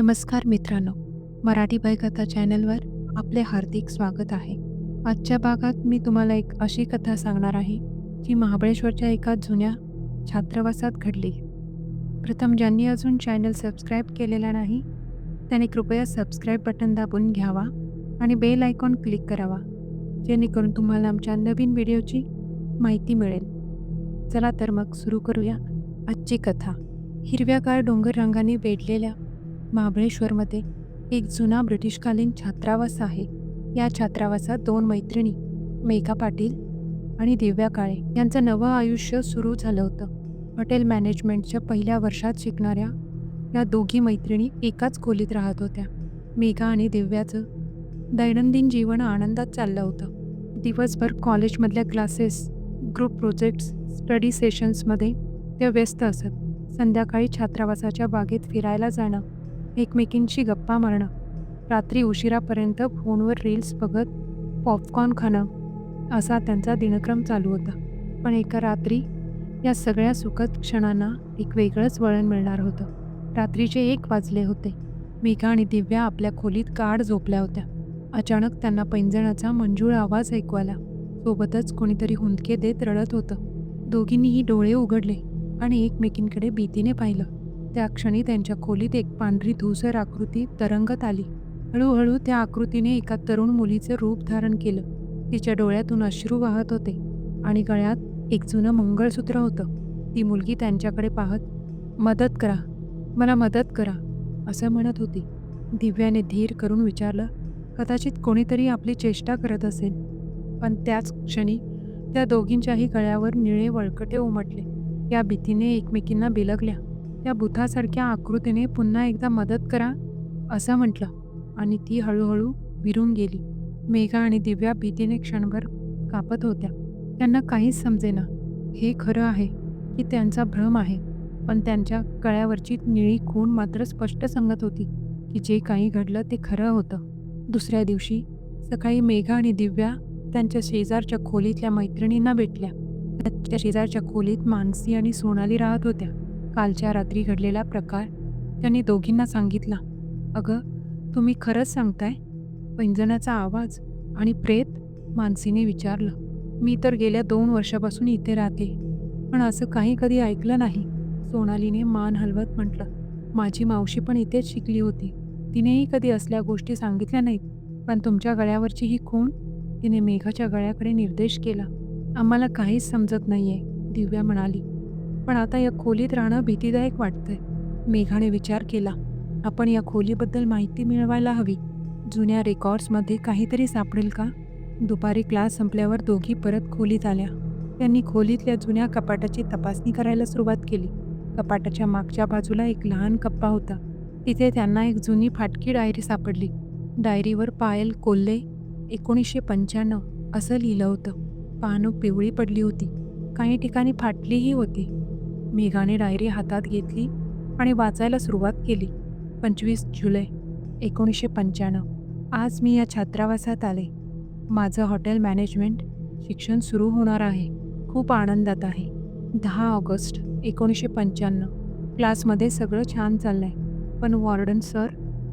नमस्कार मित्रांनो मराठी भयकथा चॅनलवर आपले हार्दिक स्वागत आहे. आजच्या भागात मी तुम्हाला एक अशी कथा सांगणार आहे जी महाबळेश्वरच्या एका जुन्या छात्रावासात घडली. प्रथम ज्यांनी अजून चॅनल सबस्क्राईब केलेला नाही त्याने कृपया सबस्क्राईब बटन दाबून घ्यावा आणि बेल आयकॉन क्लिक करावा जेणेकरून तुम्हाला आमच्या नवीन व्हिडिओची माहिती मिळेल. चला तर मग सुरू करूया आजची कथा. हिरव्यागार डोंगर रंगाने वेढलेल्या महाबळेश्वरमध्ये एक जुना ब्रिटिशकालीन छात्रावास आहे. या छात्रावासात दोन मैत्रिणी मेघा पाटील आणि दिव्या काळे. यांचं नवं आयुष्य सुरू झालं होतं. हॉटेल मॅनेजमेंटच्या पहिल्या वर्षात शिकणाऱ्या या दोघी मैत्रिणी एकाच खोलीत राहत होत्या. मेघा आणि दिव्याचं दैनंदिन जीवन आनंदात चाललं होतं. दिवसभर कॉलेजमधल्या क्लासेस ग्रुप प्रोजेक्ट्स स्टडी सेशन्समध्ये त्या व्यस्त असत. संध्याकाळी छात्रावासाच्या बागेत फिरायला जाणं एकमेकींशी गप्पा मारणं. रात्री उशिरापर्यंत फोनवर रील्स बघत पॉपकॉर्न खाणं. असा त्यांचा दिनक्रम चालू होता. पण एका रात्री या सगळ्या सुखद क्षणांना एक वेगळंच वळण मिळणार होतं. रात्रीचे एक वाजले होते. मेघा आणि दिव्या आपल्या खोलीत गाढ झोपल्या होत्या. अचानक त्यांना पैंजणाचा मंजूळ आवाज ऐकू आला. सोबतच कोणीतरी हुंदके देत रडत होतं. दोघींनीही डोळे उघडले आणि एकमेकींकडे भीतीने पाहिलं. त्या क्षणी त्यांच्या खोलीत एक पांढरी धूसर आकृती तरंगत आली. हळूहळू त्या आकृतीने एका तरुण मुलीचे रूप धारण केलं. तिच्या डोळ्यातून अश्रू वाहत होते आणि गळ्यात एक जुनं मंगळसूत्र होतं. ती मुलगी त्यांच्याकडे पाहत मदत करा. मला मदत करा असं म्हणत होती. दिव्याने धीर करून विचारलं कदाचित कोणीतरी आपली चेष्टा करत असेल. पण त्याच क्षणी त्या दोघींच्याही गळ्यावर निळे वळकटे उमटले. या भीतीने एकमेकींना बिलगल्या. त्या बुथासारख्या आकृतीने पुन्हा एकदा मदत करा असं म्हटलं आणि ती हळूहळू विरून गेली. मेघा आणि दिव्या भीतीने क्षणभर कापत होत्या. त्यांना काहीच समजेना. हे खरं आहे की त्यांचा भ्रम आहे पण त्यांच्या गळ्यावरची निळी खूण मात्र स्पष्ट सांगत होती की जे काही घडलं ते खरं होतं. दुसऱ्या दिवशी सकाळी मेघा आणि दिव्या त्यांच्या शेजारच्या खोलीतल्या मैत्रिणींना भेटल्या. त्यांच्या शेजारच्या खोलीत मानसी आणि सोनाली राहत होत्या. कालच्या रात्री घडलेला प्रकार त्यांनी दोघींना सांगितला. अगं तुम्ही खरंच सांगताय? पैंजणाचा आवाज आणि प्रेत मानसीने विचारलं. मी तर गेल्या दोन वर्षापासून इथे राहते. पण असं काही कधी ऐकलं नाही. सोनालीने मान हलवत म्हटलं. माझी मावशी पण इथेच शिकली होती. तिनेही कधी असल्या गोष्टी सांगितल्या नाहीत. पण तुमच्या गळ्यावरची ही खूण तिने मेघाच्या गळ्याकडे निर्देश केला. आम्हाला काहीच समजत नाहीये दिव्या म्हणाली. पण आता या खोलीत राहणं भीतीदायक वाटतंय. मेघाने विचार केला आपण या खोलीबद्दल माहिती मिळवायला हवी. जुन्या रेकॉर्ड्समध्ये काहीतरी सापडेल का? दुपारी क्लास संपल्यावर दोघी परत खोलीत आल्या. त्यांनी खोलीतल्या जुन्या कपाटाची तपासणी करायला सुरुवात केली. कपाटाच्या मागच्या बाजूला एक लहान कप्पा होता. तिथे त्यांना एक जुनी फाटकी डायरी सापडली. डायरीवर पायल कोल्हे एकोणीसशे पंच्याण्णव असं लिहिलं होतं. पानं पिवळी पडली होती. काही ठिकाणी फाटलीही होती. मेघाने डायरी हातात घेतली आणि वाचायला सुरुवात केली. पंचवीस जुलै एकोणीसशे पंच्याण्णव. आज मी या छात्रावासात आले. माझं हॉटेल मॅनेजमेंट शिक्षण सुरू होणार आहे. खूप आनंदात आहे. दहा ऑगस्ट एकोणीसशे पंच्याण्णव. क्लासमध्ये सगळं छान चाललं आहे पण वॉर्डन सर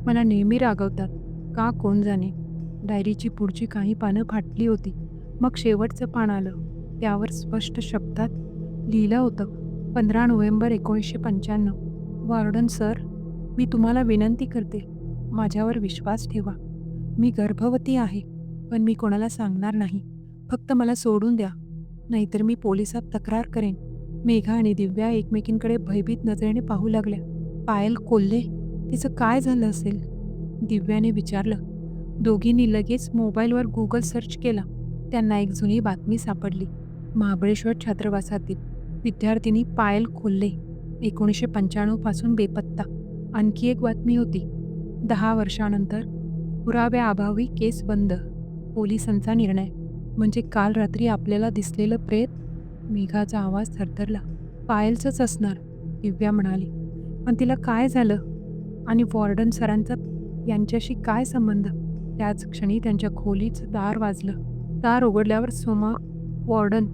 मला नेहमी रागवतात. का कोण जाणे? डायरीची पुढची काही पानं फाटली होती. मग शेवटचं पान आलं. त्यावर स्पष्ट शब्दात लिहिलं होतं. पंधरा नोव्हेंबर एकोणीसशे पंच्याण्णव. वॉर्डन सर मी तुम्हाला विनंती करते माझ्यावर विश्वास ठेवा. मी गर्भवती आहे पण मी कोणाला सांगणार नाही. फक्त मला सोडून द्या. नाहीतर मी पोलिसात तक्रार करेन. मेघा आणि दिव्या एकमेकींकडे भयभीत नजरेने पाहू लागल्या. पायल कोल्हे तिचं काय झालं असेल? दिव्याने विचारलं. दोघींनी लगेच मोबाईलवर गुगल सर्च केला. त्यांना एक जुनी बातमी सापडली. महाबळेश्वर छात्रवासातील. विद्यार्थिनी पायल खोल्ले. एकोणीसशे पंच्याण्णवपासून बेपत्ता. आणखी एक बातमी होती. दहा वर्षानंतर पुराव्याअभावी केस बंद. पोलिसांचा निर्णय. म्हणजे काल रात्री आपल्याला दिसलेलं प्रेत? मेघाचा आवाज थरथरला. पायलचंच असणार दिव्या म्हणाली. पण तिला काय झालं? आणि वॉर्डन सरांचा यांच्याशी काय संबंध? त्याच क्षणी त्यांच्या खोलीचं दार वाजलं. दार उघडल्यावर सोमा वॉर्डन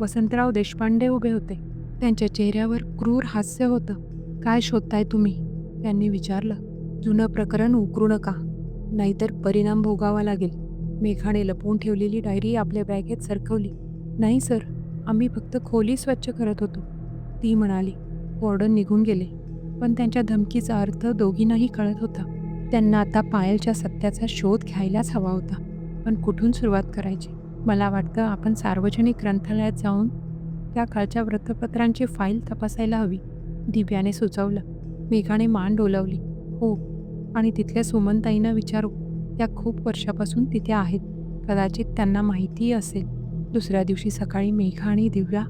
वसंतराव देशपांडे उभे होते. त्यांच्या चेहऱ्यावर क्रूर हास्य होतं. काय शोधताय तुम्ही? त्यांनी विचारलं. जुनं प्रकरण उकरू नका. नाहीतर परिणाम भोगावा लागेल. मेघाने लपवून ठेवलेली डायरी आपल्या बॅगेत सरकवली. नाही सर. आम्ही फक्त खोली स्वच्छ करत होतो. ती म्हणाली. वॉर्डन निघून गेले. पण त्यांच्या धमकीचा अर्थ दोघींनाही कळत होता. त्यांना आता पायलच्या सत्याचा शोध घ्यायलाच हवा होता. पण कुठून सुरुवात करायची? मला वाटतं आपण सार्वजनिक ग्रंथालयात जाऊन त्या काळच्या वृत्तपत्रांची फाईल तपासायला हवी. दिव्याने सुचवलं. मेघाने मान डोलावली. हो. आणि तिथल्या सुमनताईंना विचारू. त्या खूप वर्षापासून तिथे आहेत. कदाचित त्यांना माहितीही असेल. दुसऱ्या दिवशी सकाळी मेघा आणि दिव्या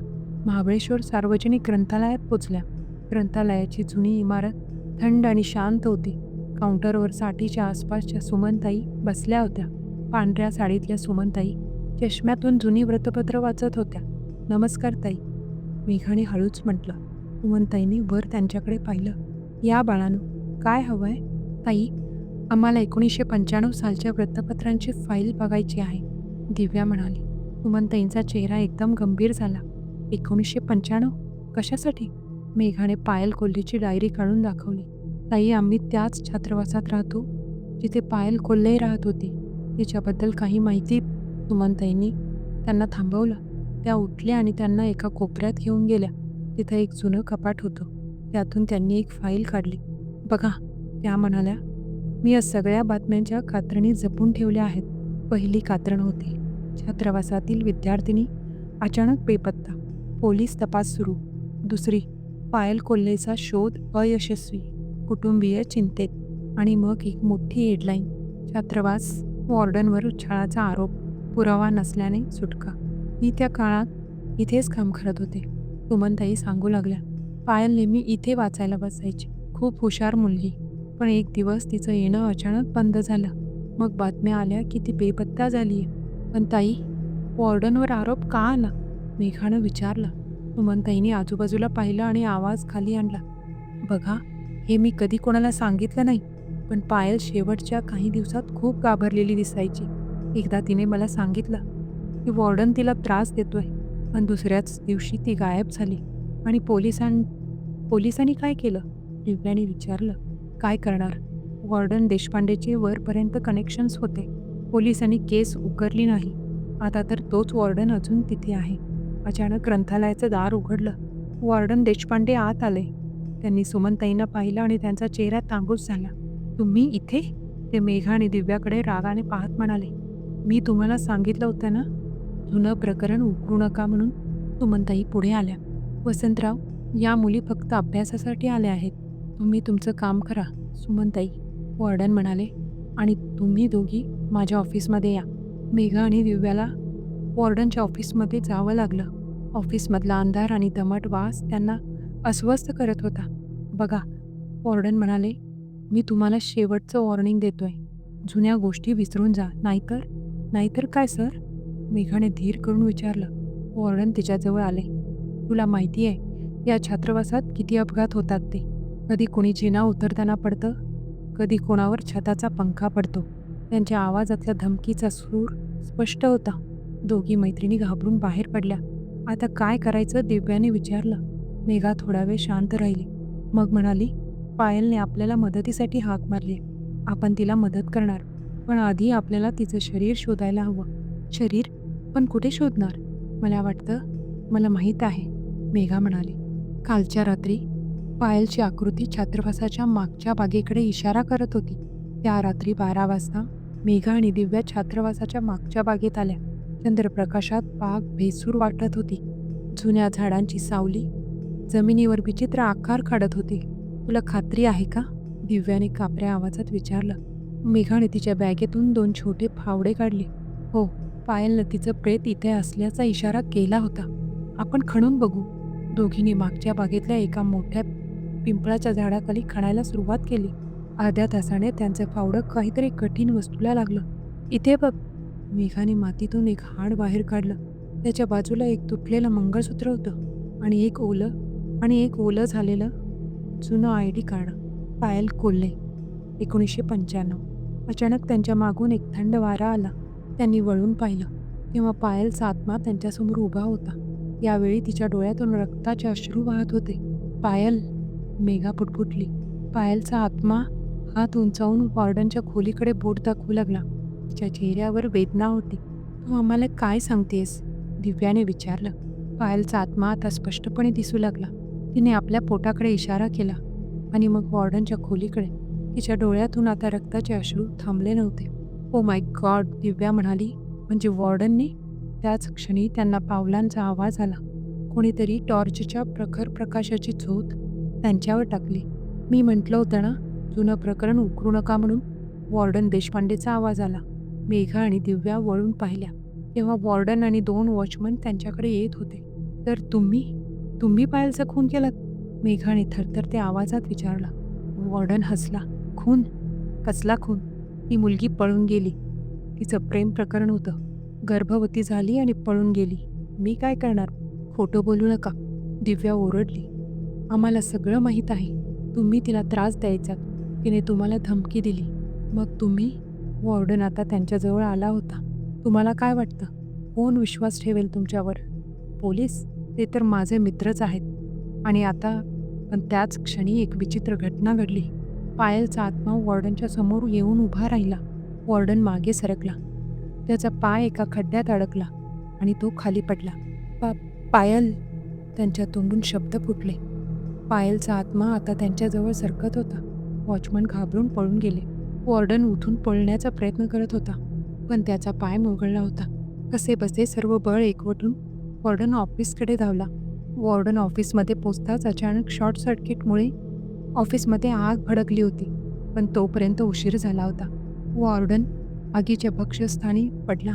महाबळेश्वर सार्वजनिक ग्रंथालयात पोचल्या. ग्रंथालयाची जुनी इमारत थंड आणि शांत होती. काउंटरवर साठीच्या आसपासच्या सुमनताई बसल्या होत्या. पांढऱ्या साडीतल्या सुमनताई चष्म्यातून जुनी वृत्तपत्र वाचत होत्या. नमस्कार ताई मेघाने हळूच म्हटलं. उमनताईंनी वर त्यांच्याकडे पाहिलं. या बाळानं काय हवं आहे ताई आम्हाला एकोणीसशे पंच्याण्णव सालच्या वृत्तपत्रांची फाईल बघायची आहे दिव्या म्हणाली. उमनताईंचा चेहरा एकदम गंभीर झाला. एकोणीसशे पंच्याण्णव? कशासाठी? मेघाने पायल कोल्हेची डायरी काढून दाखवली. ताई आम्ही त्याच छात्रावासात राहतो जिथे पायल कोल्हे राहत होती. तिच्याबद्दल काही माहिती सुमनताईंनी त्यांना थांबवलं. त्या उठल्या आणि त्यांना एका कोपऱ्यात घेऊन गेल्या. तिथं एक जुनं कपाट होतं. त्यातून त्यांनी एक फाईल काढली. बघा त्या म्हणाल्या मी या सगळ्या बातम्यांच्या कात्रणी जपून ठेवल्या आहेत. पहिली कात्रण होती. छात्रावासातील विद्यार्थिनी अचानक बेपत्ता पोलीस तपास सुरू. दुसरी पायल कोल्हेचा शोध अयशस्वी कुटुंबीय चिंतेत आणि मग एक मोठी हेडलाईन. छात्रावास वॉर्डनवर उच्छाळाचा आरोप पुरावा नसल्याने सुटका. मी त्या काळात इथेच काम करत होते. सुमनताई सांगू लागल्या पायल नेहमी इथे वाचायला बसायची. खूप हुशार मुलगी. पण एक दिवस तिचं येणं अचानक बंद झालं. मग बातम्या आल्या की ती बेपत्ता झाली आहे पण ताई वॉर्डनवर आरोप का आला? मेघानं विचारलं. सुमनताईने आजूबाजूला पाहिलं आणि आवाज खाली आणला. बघा हे मी कधी कोणाला सांगितलं नाही पण पायल शेवटच्या काही दिवसात खूप घाबरलेली दिसायची. एकदा तिने मला सांगितलं की वॉर्डन तिला त्रास देतोय पण दुसऱ्याच दिवशी ती गायब झाली आणि पोलिसां पोलिसांनी काय केलं? दिव्याने विचारलं काय करणार? वॉर्डन देशपांडेचे वरपर्यंत कनेक्शन्स होते. पोलिसांनी केस उकरली नाही. आता तर तोच वॉर्डन अजून तिथे आहे. अचानक ग्रंथालयाचं दार उघडलं. वॉर्डन देशपांडे आत आले. त्यांनी सुमनताईंना पाहिलं आणि त्यांचा चेहरा तांबूस झाला. तुम्ही इथे? ते मेघा आणि दिव्याकडे रागाने पाहत म्हणाले. मी तुम्हाला सांगितलं होतं ना? जुनं प्रकरण उकरू नका म्हणून सुमनताई पुढे आल्या. वसंतराव या मुली फक्त अभ्यासासाठी आल्या आहेत. तुम्ही तुमचं काम करा सुमनताई वॉर्डन म्हणाले. आणि तुम्ही दोघी माझ्या ऑफिसमध्ये या. मेघा आणि दिव्याला वॉर्डनच्या ऑफिसमध्ये जावं लागलं. ऑफिसमधला अंधार आणि दमट वास त्यांना अस्वस्थ करत होता. बघा वॉर्डन म्हणाले मी तुम्हाला शेवटचं वॉर्निंग देतोय. जुन्या गोष्टी विसरून जा नाहीतर नाहीतर काय सर? मेघाने धीर करून विचारलं. वॉर्डन तिच्याजवळ आले. तुला माहिती आहे या छात्रावासात किती अपघात होतात ते. कधी कोणी जिना उतरताना पडतं कधी कोणावर छताचा पंखा पडतो. त्यांच्या आवाजातल्या धमकीचा सूर स्पष्ट होता. दोघी मैत्रिणी घाबरून बाहेर पडल्या. आता काय करायचं दिव्याने विचारलं. मेघा थोडा वेळ शांत राहिली. मग म्हणाली पायलने आपल्याला मदतीसाठी हाक मारली आपण तिला मदत करणार. पण आधी आपल्याला तिचं शरीर शोधायला हवं. शरीर? पण कुठे शोधणार? मला वाटतं मला माहीत आहे मेघा म्हणाली. कालच्या रात्री पायलची आकृती छात्रवासाच्या मागच्या बागेकडे इशारा करत होती. त्या रात्री बारा वाजता मेघा आणि दिव्या छात्रवासाच्या मागच्या बागेत आल्या. चंद्रप्रकाशात बाग भेसूर वाटत होती. जुन्या झाडांची सावली जमिनीवर विचित्र आकार काढत होती. तुला खात्री आहे का? दिव्याने कापऱ्या आवाजात विचारलं. मेघाने तिच्या बॅगेतून दोन छोटे फावडे काढले. हो पायलनं तिचं प्रेत इथे असल्याचा इशारा केला होता. आपण खणून बघू. दोघींनी मागच्या बागेतल्या एका मोठ्या पिंपळाच्या झाडाखाली खणायला सुरुवात केली. अर्ध्या तासाने त्यांचं फावडं काहीतरी कठीण वस्तूला लागलं. इथे बघ. मेघाने मातीतून एक हाड बाहेर काढलं. त्याच्या बाजूला एक तुटलेलं मंगळसूत्र होतं. आणि एक ओलं आणि एक ओलं झालेलं जुनं I D card. Payal Kolhe. एकोणीसशे पंच्याण्णव. अचानक त्यांच्या मागून एक थंड वारा आला. त्यांनी वळून पाहिलं. तेव्हा पायलचा आत्मा त्यांच्यासमोर उभा होता. यावेळी तिच्या डोळ्यातून रक्ताचे अश्रू वाहत होते. पायल मेघा पुटपुटली. पायलचा आत्मा हात उंचावून वॉर्डनच्या खोलीकडे बोट दाखवू लागला. तिच्या चेहऱ्यावर वेदना होती. तू आम्हाला काय सांगतेस? दिव्याने विचारलं. पायलचा आत्मा आता स्पष्टपणे दिसू लागला. तिने आपल्या पोटाकडे इशारा केला आणि मग वॉर्डनच्या खोलीकडे तिच्या डोळ्यातून आता रक्ताचे अश्रू थांबले नव्हते. ओ माय गॉड दिव्या म्हणाली म्हणजे वॉर्डनने? त्याच क्षणी त्यांना पावलांचा आवाज आला. कोणीतरी टॉर्चच्या प्रखर प्रकाशाची झोत त्यांच्यावर टाकली. मी म्हटलं होतं ना जुनं प्रकरण उकरू नका म्हणून. वॉर्डन देशपांडेचा आवाज आला. मेघा आणि दिव्या वळून पाहिल्या. तेव्हा वॉर्डन आणि दोन वॉचमन त्यांच्याकडे येत होते. तर तुम्ही? तुम्ही पायलचा खून केलात? मेघाने थरथरते आवाजात विचारला. वॉर्डन हसला. खून? कसला खून? ती मुलगी पळून गेली. तिचं प्रेम प्रकरण होतं. गर्भवती झाली आणि पळून गेली. मी काय करणार? खोटं बोलू नका. दिव्या ओरडली. आम्हाला सगळं माहीत आहे. तुम्ही तिला त्रास द्यायचा. तिने तुम्हाला धमकी दिली. मग तुम्ही? वॉर्डन आता त्यांच्याजवळ आला होता. तुम्हाला काय वाटतं? कोण विश्वास ठेवेल तुमच्यावर? पोलीस? ते तर माझे मित्रच आहेत. आणि आता पण त्याच क्षणी एक विचित्र घटना घडली. पायलचा आत्मा वॉर्डनच्या समोर येऊन उभा राहिला. वॉर्डन मागे सरकला. त्याचा पाय एका खड्ड्यात अडकला आणि तो खाली पडला. पा पायल त्यांच्या तोंडून शब्द फुटले. पायलचा आत्मा आता त्यांच्याजवळ सरकत होता. वॉचमन घाबरून पळून गेले. वॉर्डन उठून पळण्याचा प्रयत्न करत होता पण त्याचा पाय मोगळला होता. कसे बसे सर्व बळ एकवटून वॉर्डन ऑफिसकडे धावला. वॉर्डन ऑफिसमध्ये पोचताच अचानक शॉर्ट सर्किटमुळे ऑफिसमध्ये आग भडकली होती पण तोपर्यंत उशीर झाला होता. वॉर्डन आगीच्या भक्ष्यस्थानी पडला.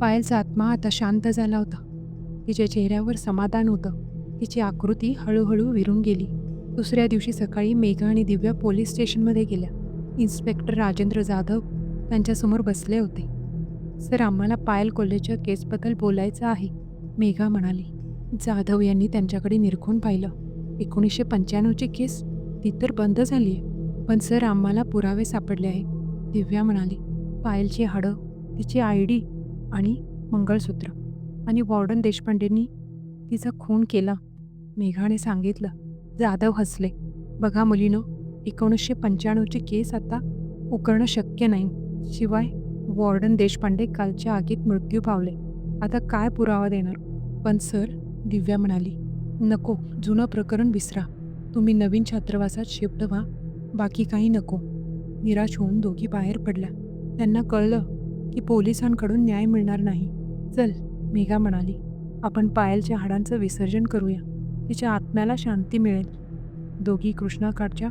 पायलचा आत्मा आता शांत झाला होता. तिच्या चेहऱ्यावर समाधान होतं. तिची आकृती हळूहळू विरून गेली. दुसऱ्या दिवशी सकाळी मेघा आणि दिव्या पोलीस स्टेशनमध्ये गेल्या. इन्स्पेक्टर राजेंद्र जाधव त्यांच्यासमोर बसले होते. सर आम्हाला पायल कोल्हेच्या केसबद्दल बोलायचं आहे मेघा म्हणाली. जाधव यांनी त्यांच्याकडे निरखून पाहिलं. एकोणीसशे पंच्याण्णवची केस ती तर बंद झाली आहे. पण सर आम्हाला पुरावे सापडले आहे दिव्या म्हणाली पायलची हाडं तिची आय डी आणि मंगळसूत्र आणि वॉर्डन देशपांडेंनी तिचा खून केला. मेघाने सांगितलं जाधव हसले. बघा मुलीनं एकोणीसशे पंच्याण्णवची केस आता उकरणं शक्य नाही. शिवाय वॉर्डन देशपांडे कालच्या आगीत मृत्यू पावले. आता काय पुरावा देणार? पण सर दिव्या म्हणाली नको जुनं प्रकरण विसरा. तुम्ही नवीन छात्रावासात शिफ्ट व्हा. बाकी काही नको. निराश होऊन दोघी बाहेर पडल्या. त्यांना कळलं की पोलिसांकडून न्याय मिळणार नाही. चल मेघा म्हणाली. आपण पायलच्या हाडांचं विसर्जन करूया. तिच्या आत्म्याला शांती मिळेल. दोघी कृष्णाकाठच्या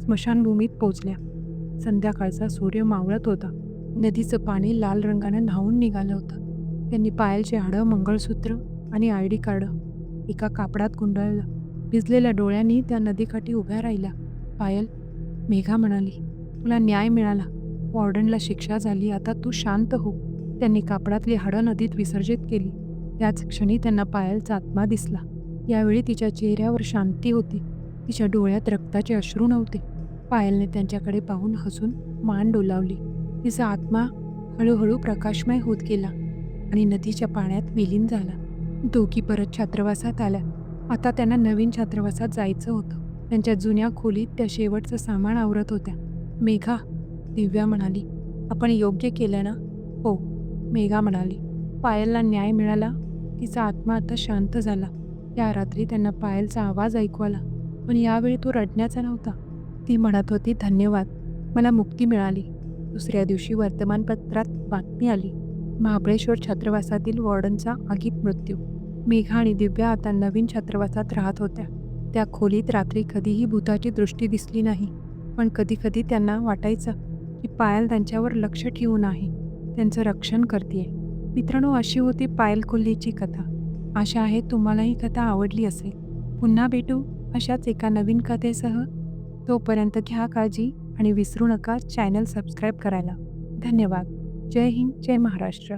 स्मशानभूमीत पोचल्या. संध्याकाळचा सूर्य मावळत होता. नदीचं पाणी लाल रंगानं न्हावून निघालं होतं. त्यांनी पायलचे हाडं मंगळसूत्र आणि आय डी कार्ड एका कापडात गुंडाळलं. भिजलेल्या डोळ्यांनी त्या नदीकाठी उभ्या राहिल्या. पायल मेघा म्हणाली तुला न्याय मिळाला. वॉर्डनला शिक्षा झाली. आता तू शांत हो. त्यांनी कापडातली हाडं नदीत विसर्जित केली. त्याच क्षणी त्यांना पायलचा आत्मा दिसला. यावेळी तिच्या चेहऱ्यावर शांती होती. तिच्या डोळ्यात रक्ताचे अश्रू नव्हते. पायलने त्यांच्याकडे पाहून हसून मान डोलावली. तिचा आत्मा हळूहळू प्रकाशमय होत गेला आणि नदीच्या पाण्यात विलीन झाला. दोघी परत छात्रवासात आल्या. आता त्यांना नवीन छात्रावासात जायचं होतं. त्यांच्या जुन्या खोलीत त्या शेवटचं सामान आवरत होत्या. मेघा दिव्या म्हणाली आपण योग्य केलं ना? हो मेघा म्हणाली. पायलला न्याय मिळाला. तिचा आत्मा आता शांत झाला. त्या रात्री त्यांना पायलचा आवाज ऐकू आला. पण यावेळी तो रडण्याचा नव्हता. ती म्हणत होती धन्यवाद. मला मुक्ती मिळाली. दुसऱ्या दिवशी वर्तमानपत्रात बातमी आली. महाबळेश्वर छात्रावासातील वॉर्डनचा आगीत मृत्यू. मेघा आणि दिव्या आता नवीन छात्रावासात राहत होत्या. त्या खोलीत रात्री कधीही भूताची दृष्टी दिसली नाही पण कधीकधी त्यांना वाटायचं की पायल त्यांच्यावर लक्ष ठेवून आहे. त्यांचं रक्षण करते मित्रांनो अशी होती पायल कोल्हेची कथा. आशा आहे तुम्हाला ही कथा आवडली असेल. पुन्हा भेटू अशाच एका नवीन कथेसह. तोपर्यंत घ्या काळजी आणि विसरू नका चॅनल सबस्क्राईब करायला. धन्यवाद. जय हिंद जय महाराष्ट्र.